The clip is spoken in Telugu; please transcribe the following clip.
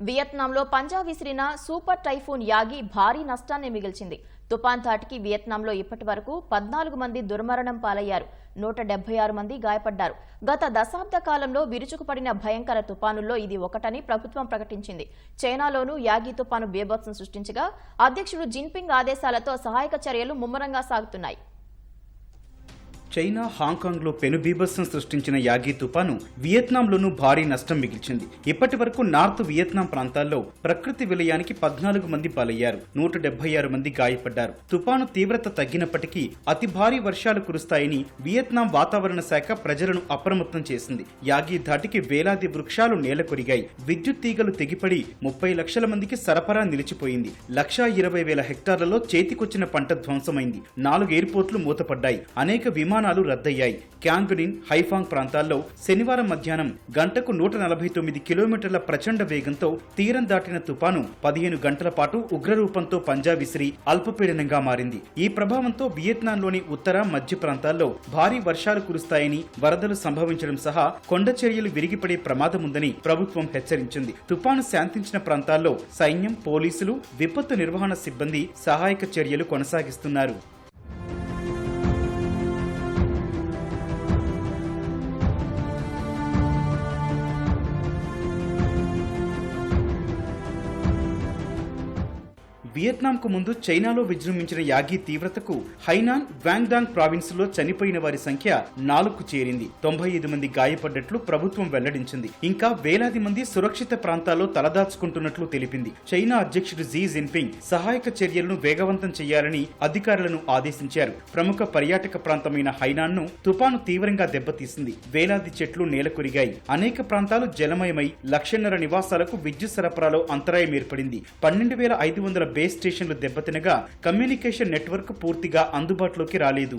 వియత్నాంలో పంజా విసిరిన సూపర్ టైఫూన్ యాగి భారీ నష్టాన్ని మిగిల్చింది. తుపాన్ ధాటికి వియత్నాంలో ఇప్పటి వరకు పద్నాలుగు మంది దుర్మరణం పాలయ్యారు. నూట డెబ్బై ఆరు మంది గాయపడ్డారు. గత దశాబ్ద కాలంలో విరుచుకుపడిన భయంకర తుపానుల్లో ఇది ఒకటని ప్రభుత్వం ప్రకటించింది. చైనాలోనూ యాగి తుపాను బీభత్సం సృష్టించగా అధ్యక్షుడు జిన్పింగ్ ఆదేశాలతో సహాయక చర్యలు ముమ్మరంగా సాగుతున్నాయి. చైనా హాంకాంగ్లో పెనుబీభత్సం సృష్టించిన యాగి తుపాను వియత్నాంలోనూ భారీ నష్టం మిగిల్చింది. ఇప్పటి వరకు నార్త్ వియత్నాం ప్రాంతాల్లో ప్రకృతి విలయానికి పద్నాలుగు మంది పాలయ్యారు. నూట డెబ్బై ఆరు మంది గాయపడ్డారు. తుపాను తీవ్రత తగ్గినప్పటికీ అతి భారీ వర్షాలు కురుస్తాయని వియత్నాం వాతావరణ శాఖ ప్రజలను అప్రమత్తం చేసింది. యాగి ధాటికి వేలాది వృక్షాలు నేలకొరిగాయి విద్యుత్ తీగలు తెగిపడి ముప్పై లక్షల మందికి సరఫరా నిలిచిపోయింది. లక్షా ఇరవై వేల హెక్టార్లలో చేతికొచ్చిన పంట ధ్వంసమైంది. నాలుగు ఎయిర్పోర్ట్లు మూతపడ్డాయి. అనేక విమానాలు రద్దయ్యాయి. క్యాంగునిన్ హైఫాంగ్ ప్రాంతాల్లో శనివారం మధ్యాహ్నం గంటకు నూట నలభై తొమ్మిది కిలోమీటర్ల ప్రచండ వేగంతో తీరం దాటిన తుపాను పదిహేను గంటల పాటు ఉగ్రరూపంతో పంజా విసిరి అల్పపీడనంగా మారింది. ఈ ప్రభావంతో వియత్నాంలోని ఉత్తర మధ్య ప్రాంతాల్లో భారీ వర్షాలు కురుస్తాయని వరదలు సంభవించడం సహా కొండ చర్యలు విరిగిపడే ప్రమాదముందని ప్రభుత్వం హెచ్చరించింది. తుపాను శాంతించిన ప్రాంతాల్లో సైన్యం పోలీసులు విపత్తు నిర్వహణ సిబ్బంది సహాయక చర్యలు కొనసాగిస్తున్నారు. వియత్నాంకు ముందు చైనాలో విజృంభించిన యాగి తీవ్రతకు హైనాన్ వ్యాంగ్డాంగ్ ప్రావిన్స్లో చనిపోయిన వారి సంఖ్య నాలుగుకు చేరింది. తొంభై ఐదు మంది గాయపడ్డట్లు ప్రభుత్వం వెల్లడించింది. ఇంకా వేలాది మంది సురక్షిత ప్రాంతాల్లో తలదాచుకుంటున్నట్లు తెలిపింది. చైనా అధ్యక్షుడు జీ జిన్పింగ్ సహాయక చర్యలను వేగవంతం చేయాలని అధికారులను ఆదేశించారు. ప్రముఖ పర్యాటక ప్రాంతమైన హైనాన్ను తుపాను తీవ్రంగా దెబ్బతీసింది. వేలాది చెట్లు నేలకొరిగాయి. అనేక ప్రాంతాలు జలమయమై లక్షన్నర నివాసాలకు విద్యుత్ సరఫరాలో అంతరాయం ఏర్పడింది. పన్నెండు వేల ఐదు వందల బేస్ స్టేషన్లు దెబ్బతినగా కమ్యూనికేషన్ నెట్వర్క్ పూర్తిగా అందుబాటులోకి రాలేదు.